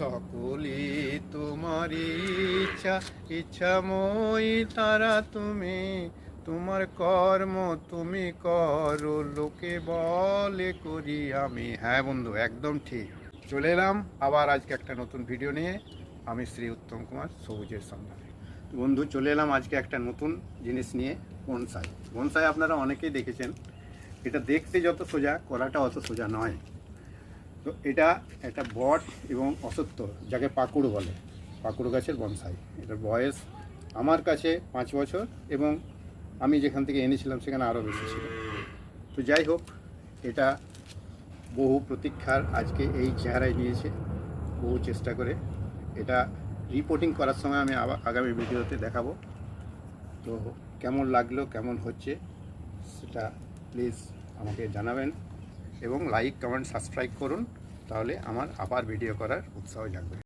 সকলি তোমার ইচ্ছা, ইচ্ছাময়ী তারা তুমি। তোমার কর্ম তুমি করো, লোকে বলে করি আমি। হ্যাঁ বন্ধু, একদম ঠিক। চলে এলাম আবার আজকে একটা নতুন ভিডিও নিয়ে। আমি শ্রী উত্তম কুমার, সবুজের সন্ধানে। বন্ধু, চলে এলাম আজকে একটা নতুন জিনিস নিয়ে, বনসাই। বনসাই আপনারা অনেকেই দেখেছেন। এটা দেখতে যত সোজা, করাটা অত সোজা নয়। তো এটা একটা বট এবং অসত্য, যাকে পাকুড় বলে, পাকুড় গাছের বনসাই। এটার বয়স আমার কাছে পাঁচ বছর এবং আমি যেখান থেকে এনেছিলাম সেখানে আরও বেশি ছিল। তো যাই হোক, এটা বহু প্রতীক্ষার আজকে এই চেহারায় নিয়েছে বহু চেষ্টা করে। এটা রিপোর্টিং করার সময় আমি আবার আগামী ভিডিওতে দেখাবো। তো কেমন লাগল, কেমন হচ্ছে, সেটা প্লিজ আমাকে জানাবেন। এবং লাইক কমেন্ট সাবস্ক্রাইব করুন তাহলে আমার আবার ভিডিও করার উৎসাহ জাগবে।